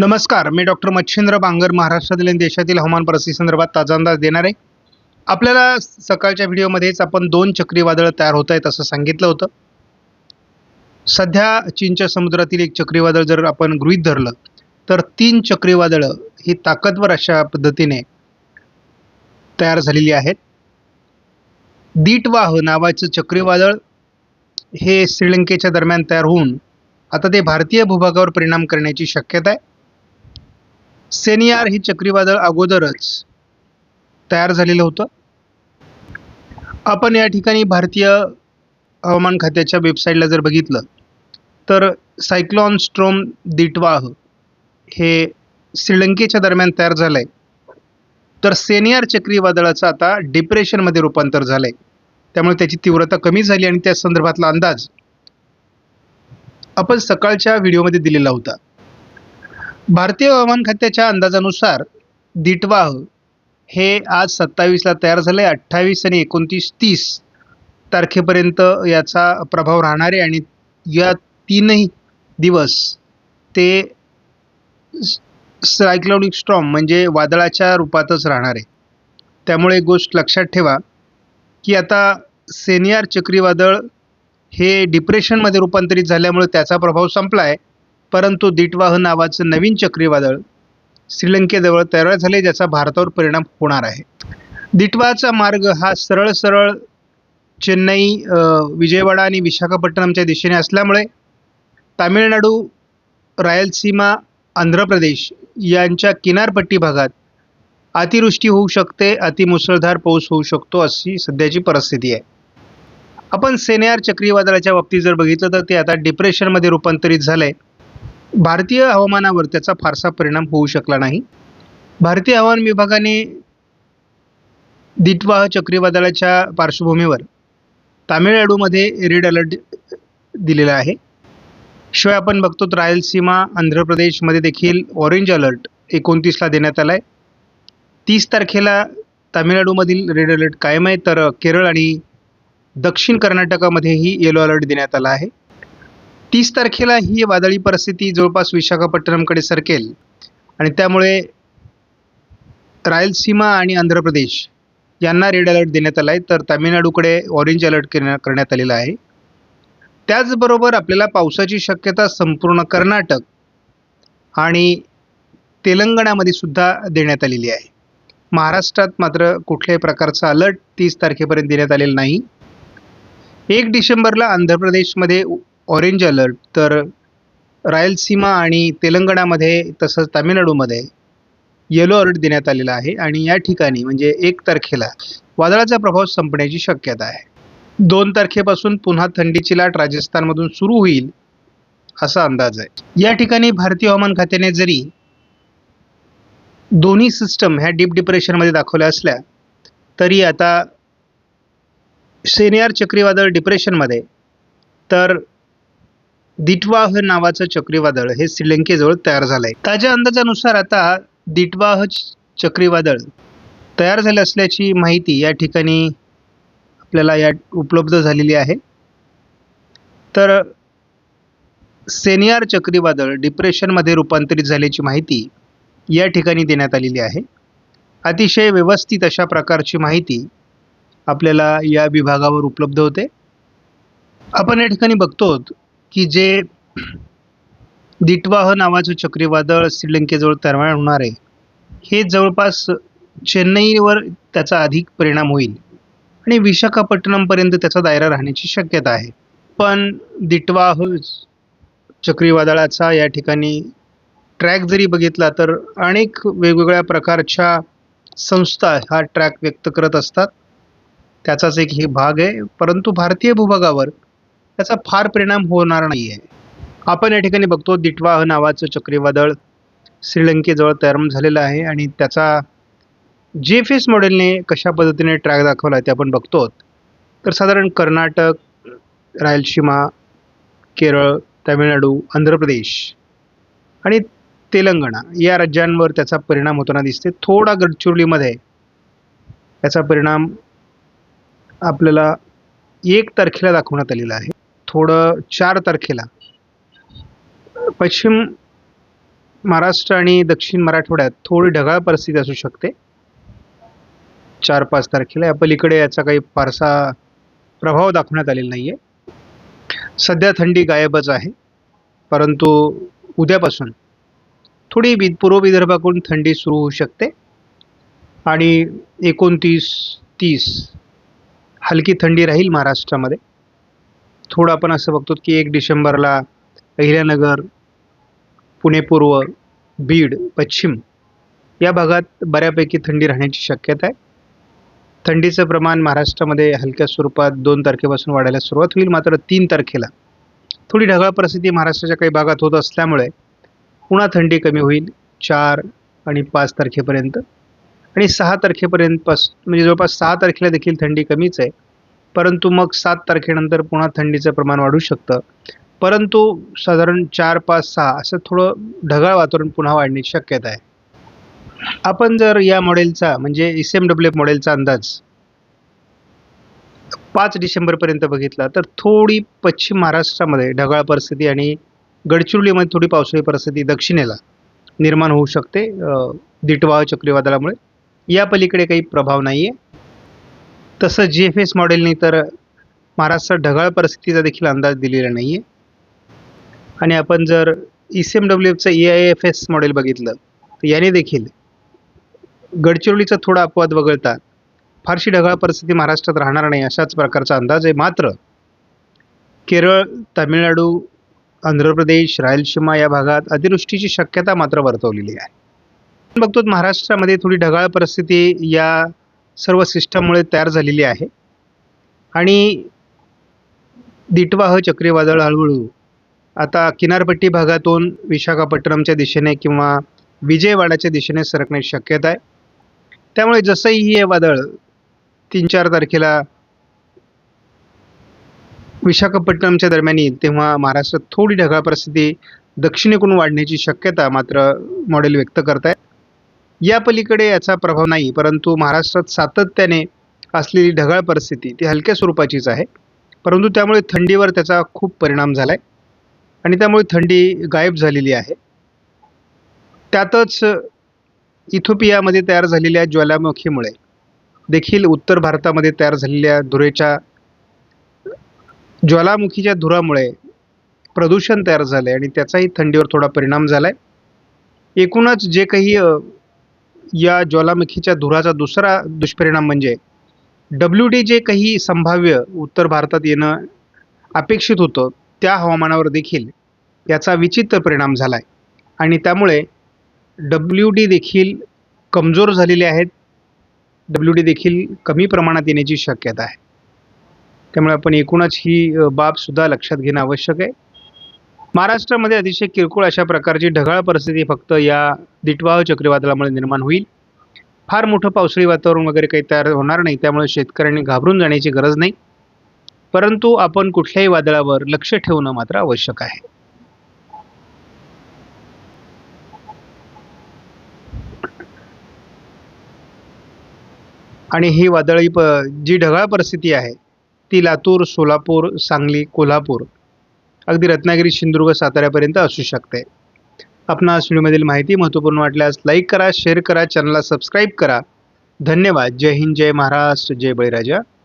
नमस्कार मी डॉक्टर मच्छिंद्र बांगर महाराष्ट्रातील आणि देशातील हवामान परिस्थितीसंदर्भात ताजा अंदाज देणार आहे. आपल्याला सकाळच्या व्हिडिओमध्येच आपण दोन चक्रीवादळं तयार होत आहेत असं सांगितलं होतं. सध्या चीनच्या समुद्रातील एक चक्रीवादळ जर आपण गृहीत धरलं तर तीन चक्रीवादळं ही ताकदवर अशा पद्धतीने तयार झालेली आहेत. दीटवाह नावाचं चक्रीवादळ हे श्रीलंकेच्या दरम्यान तयार होऊन आता ते भारतीय भूभागावर परिणाम करण्याची शक्यता आहे. सेनियार हे चक्रीवादळ अगोदरच तयार झालेलं होतं. आपण या ठिकाणी भारतीय हवामान खात्याच्या वेबसाईटला जर बघितलं तर सायक्लॉन स्ट्रोम दिटवाह हे श्रीलंकेच्या दरम्यान तयार झालं आहे तर सेनियार चक्रीवादळाचं आता डिप्रेशनमध्ये रूपांतर झालं आहे त्यामुळे त्याची तीव्रता कमी झाली आणि त्या संदर्भातला अंदाज आपण सकाळच्या व्हिडिओमध्ये दिलेला होता. भारतीय हवामान खात्याच्या अंदाजानुसार दिटवाह हे आज सत्तावीसला तयार झालं आहे अठ्ठावीस आणि एकोणतीस तीस तारखेपर्यंत याचा प्रभाव राहणार आहे आणि या तीनही दिवस ते सायक्लोनिक स्ट्रॉम म्हणजे वादळाच्या रूपातच राहणार आहे. त्यामुळे एक गोष्ट लक्षात ठेवा की आता सेनियार चक्रीवादळ हे डिप्रेशनमध्ये रूपांतरित झाल्यामुळे त्याचा प्रभाव संपला आहे परंतु दिटवाह नावाचं नवीन चक्रीवादळ श्रीलंकेजवळ तयार झाले ज्याचा भारतावर परिणाम होणार आहे. दिटवाचा मार्ग हा सरळ सरळ चेन्नई विजयवाडा आणि विशाखापट्टणमच्या दिशेने असल्यामुळे तामिळनाडू रायलसीमा आंध्र प्रदेश यांच्या किनारपट्टी भागात अतिवृष्टी होऊ शकते अतिमुसळधार पाऊस होऊ शकतो अशी सध्याची परिस्थिती आहे. आपण सेनेआर चक्रीवादळाच्या बाबतीत जर बघितलं तर ते आता डिप्रेशनमध्ये रूपांतरित झालं आहे भारतीय हवामानावर त्याचा फारसा परिणाम होऊ शकला नाही. भारतीय हवामान विभागाने दिटवाह चक्रीवादळाच्या पार्श्वभूमीवर तामिळनाडूमध्ये रेड अलर्ट दिलेला आहे. शिवाय आपण बघतो रायलसीमा आंध्र प्रदेशमध्ये देखील ऑरेंज अलर्ट एकोणतीसला देण्यात आला आहे तीस तारखेला तामिळनाडूमधील रेड अलर्ट कायम आहे तर केरळ आणि दक्षिण कर्नाटकामध्येही येलो अलर्ट देण्यात आला आहे. तीस तारखेला ही वादळी परिस्थिती जवळपास विशाखापट्टणमकडे सरकेल. आणि त्यामुळे रायलसीमा आणि आंध्र प्रदेश यांना रेड अलर्ट देण्यात आला आहे तर तामिळनाडूकडे ऑरेंज अलर्ट करण्यात आलेला आहे. त्याचबरोबर आपल्याला पावसाची शक्यता संपूर्ण कर्नाटक आणि तेलंगणामध्ये सुद्धा देण्यात आलेली आहे. महाराष्ट्रात मात्र कुठल्याही प्रकारचा अलर्ट तीस तारखेपर्यंत देण्यात आलेला नाही. एक डिसेंबरला आंध्र प्रदेशमध्ये ऑरेंज अलर्ट तर रायलसीमा आणि तेलंगणामध्ये तसंच तामिळनाडूमध्ये येलो अलर्ट देण्यात आलेला आहे. आणि या ठिकाणी म्हणजे एक तारखेला वादळाचा प्रभाव संपण्याची शक्यता आहे. दोन तारखेपासून पुन्हा थंडीची लाट राजस्थानमधून सुरू होईल असा अंदाज आहे. या ठिकाणी भारतीय हवामान खात्याने जरी दोन्ही सिस्टम ह्या डीप डिप्रेशनमध्ये दाखवल्या असल्या तरी आता सेनियर चक्रीवादळ डिप्रेशनमध्ये तर दिटवाह नावाचं चक्रीवादळ हे श्रीलंकेजवळ तयार झालं आहे ताज्या अंदाजानुसार आता दिटवाह च- चक्रीवादळ तयार झाले असल्याची माहिती या ठिकाणी आपल्याला या उपलब्ध झालेली आहे. तर सेनियार चक्रीवादळ डिप्रेशनमध्ये रूपांतरित झाल्याची माहिती या ठिकाणी देण्यात आलेली आहे. अतिशय व्यवस्थित अशा प्रकारची माहिती आपल्याला या विभागावर उपलब्ध होते. आपण या ठिकाणी बघतो की जे दिटवाह नावाचं चक्रीवादळ श्रीलंकेजवळ तयार होणार आहे हे जवळपास चेन्नईवर त्याचा अधिक परिणाम होईल आणि विशाखापट्टणमपर्यंत त्याचा दायरा राहण्याची शक्यता आहे. पण दिटवाह चक्रीवादळाचा या ठिकाणी ट्रॅक जरी बघितला तर अनेक वेगवेगळ्या प्रकारच्या संस्था हा ट्रॅक व्यक्त करत असतात. त्याचाच एक हे भाग आहे. परंतु भारतीय भूभागावर त्याचा फार परिणाम होणार नाही आहे आपण या ठिकाणी बघतो दिटवाह नावाचं चक्रीवादळ श्रीलंकेजवळ तयार झालेलं आहे आणि त्याचा जे एफ एस मॉडेलने कशा पद्धतीने ट्रॅक दाखवला आहे ते आपण बघतो. तर साधारण कर्नाटक रायलसीमा केरळ तामिळनाडू आंध्र प्रदेश आणि तेलंगणा या राज्यांवर त्याचा परिणाम होताना दिसते थोडा गडचिरोलीमध्ये याचा परिणाम आपल्याला एक तारखेला दाखवण्यात आलेला आहे. थोडं चार तारखेला. पश्चिम महाराष्ट्र आणि दक्षिण मराठवाड्यात थोडी ढगाळ परिस्थिती असू शकते. चार पाच तारखेला. या पलीकडे याचा काही फारसा प्रभाव दाखवण्यात आलेला नाही आहे सध्या थंडी गायबच आहे. परंतु उद्यापासून थोडी वि पूर्व विदर्भाकडून थंडी सुरू होऊ शकते. आणि एकोणतीस तीस हलकी थंडी राहील महाराष्ट्रामध्ये. थोडं आपण असं बघतो की एक डिसेंबरला अहिल्यानगर पुणे पूर्व बीड पश्चिम या भागात बऱ्यापैकी थंडी राहण्याची शक्यता आहे. थंडीचं प्रमाण महाराष्ट्रामध्ये हलक्या स्वरूपात दोन तारखेपासून वाढायला सुरुवात होईल. मात्र तीन तारखेला थोडी ढगाळ परिस्थिती महाराष्ट्राच्या काही भागात होत असल्यामुळे पुन्हा थंडी कमी होईल. चार आणि पाच तारखेपर्यंत आणि सहा तारखेपर्यंत पास म्हणजे जवळपास सहा तारखेला देखील थंडी कमीच आहे. परंतु मग सात तारखेनंतर पुन्हा थंडीचं प्रमाण वाढू शकतं. परंतु साधारण चार पाच सहा असं थोडं ढगाळ वातावरण पुन्हा वाढण्याची शक्यता आहे. आपण जर या मॉडेलचा म्हणजे एस एम डब्ल्यू एफ मॉडेलचा अंदाज पाच डिसेंबरपर्यंत बघितला तर थोडी पश्चिम महाराष्ट्रामध्ये ढगाळ परिस्थिती आणि गडचिरोलीमध्ये थोडी पावसाळी परिस्थिती दक्षिणेला निर्माण होऊ शकते दिटवाह चक्रीवादळामुळे. या पलीकडे काही प्रभाव नाही आहे तसं जी एफ एस मॉडेलने तर महाराष्ट्रात ढगाळ परिस्थितीचा देखील अंदाज दिलेला नाही आहे आणि आपण जर E C M W एफचं A I F S model बघितलं तर याने देखील गडचिरोलीचा थोडा अपवाद वगळता फारशी ढगाळ परिस्थिती महाराष्ट्रात राहणार नाही अशाच प्रकारचा अंदाज आहे. मात्र केरळ तामिळनाडू आंध्र प्रदेश रायलसीमा या भागात अतिवृष्टीची शक्यता मात्र वर्तवलेली आहे. आपण बघतो महाराष्ट्रामध्ये थोडी ढगाळ परिस्थिती या सर्व सिस्टममुळे तयार झालेली आहे. आणि दिटवाह चक्रीवादळ हळूहळू आता किनारपट्टी भागातून विशाखापट्टणमच्या दिशेने किंवा विजयवाडाच्या दिशेने सरकण्याची शक्यता आहे. त्यामुळे जसंही हे वादळ तीन चार तारखेला विशाखापट्टणमच्या दरम्यान येईल तेव्हा महाराष्ट्रात थोडी ढगाळ परिस्थिती दक्षिणेकडून वाढण्याची शक्यता मात्र मॉडेल व्यक्त करत आहे या पलीकडे याचा प्रभाव नाही परंतु महाराष्ट्रात सातत्याने असलेली ढगाळ परिस्थिती ती हलक्या स्वरूपाचीच आहे. परंतु त्यामुळे थंडीवर त्याचा खूप परिणाम झाला आहे आणि त्यामुळे थंडी गायब झालेली आहे. त्यातच इथोपियामध्ये तयार झालेल्या ज्वालामुखीमुळे देखील उत्तर भारतामध्ये तयार झालेल्या धुरेच्या ज्वालामुखीच्या धुरामुळे प्रदूषण तयार झालं आहे आणि त्याचाही थंडीवर थोडा परिणाम झाला आहे एकूणच जे काही या ज्वालामुखीच्या धुराचा दुसरा दुष्परिणाम म्हणजे डब्ल्यू डी जे काही संभाव्य उत्तर भारतात येणं अपेक्षित होतं त्या हवामानावर देखील याचा विचित्र परिणाम झाला आहे आणि त्यामुळे डब्ल्यू डी देखील कमजोर झालेले आहेत. डब्ल्यू डी देखील कमी प्रमाणात येण्याची शक्यता आहे. त्यामुळे आपण एकूणच ही बाबसुद्धा लक्षात घेणं आवश्यक आहे. महाराष्ट्रामध्ये अतिशय किरकोळ अशा प्रकारची ढगाळ परिस्थिती फक्त या दिटवाह चक्रीवादळामुळे निर्माण होईल. फार मोठं पावसाळी वातावरण वगैरे काही तयार होणार नाही त्यामुळे शेतकऱ्यांनी घाबरून जाण्याची गरज नाही. परंतु आपण कुठल्याही वादळावर लक्ष ठेवणं मात्र आवश्यक आहे. आणि ही वादळी प जी ढगाळ परिस्थिती आहे ती लातूर सोलापूर सांगली कोल्हापूर अगदी रत्नागिरी सिंधुदुर्ग साताऱ्यापर्यंत असू शकते. आपणास व्हिडिओमधील माहिती महत्त्वपूर्ण वाटल्यास लाईक करा शेअर करा चॅनलला सबस्क्राईब करा. धन्यवाद. जय हिंद जय महाराष्ट्र जय बळीराजा.